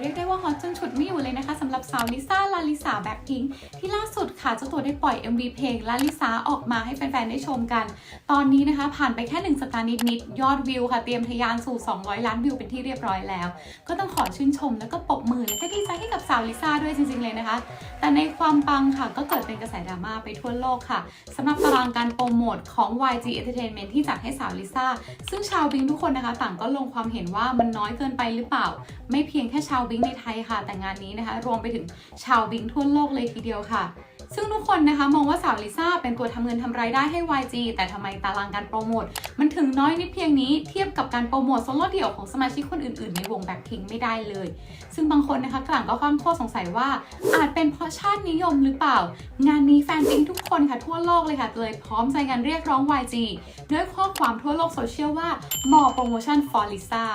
เรียกได้ว่าฮอตจนฉุดไม่อยู่เลยนะคะสำหรับสาวลิซ่า ลาลิสาแบ็คพิงที่ล่าสุดค่ะเจ้าตัวได้ปล่อย MV เพลงลาลิสาออกมาให้แฟนๆ ได้ชมกัน ตอนนี้นะคะ ผ่านไปแค่ 1 สัปดาห์นิดๆ ยอดวิวค่ะ เตรียมทะยานสู่ 200 ล้านวิวเป็นที่เรียบร้อยแล้ว ก็ต้องขอชื่นชมแล้วก็ปรบมือและก็ดีใจให้าวลิซ่าด้วยจริงๆเลยนะคะ แต่ในความปังค่ะก็เกิดเป็นกระแสดราม่าไปทั่วโลกค่ะสำหรับตารางการโปรโมทของ YG Entertainment ที่จัดให้สาวลิซ่า ซึ่งชาวบิงทุกคนนะคะ ต่างก็ลงความเห็นว่ามันน้อยเกินไปหรือเปล่า ไม่เพียงแค่ชาวบิงในไทยค่ะ แต่งานนี้นะคะ รวมไปถึงชาวบิงทั่วโลกเลยทีเดียวค่ะ ซึ่งทุกคนนะคะมองว่าสาวลิซ่าเป็นตัวทำเงินทำรายได้ให้ YG แต่ทำไมตารางการโปรโมทมันถึงน้อยนิดเพียงนี้เทียบกับการโปรโมทโซโล่เดี่ยวของสมาชิกคนอื่นๆ ในวงแบ็คพิงไม่ได้เลย ซึ่งบางคนนะคะกลั่งก็ข้ามข้อสงสัยว่า อาจเป็นเพราะชาตินิยมหรือเปล่า งานนี้แฟนปิงทุกคนค่ะทั่วโลกเลยค่ะเลยพร้อมใจกันเรียกร้อง YG ด้วยข้อความทั่วโลกโซเชียลว่า more promotion for Lisa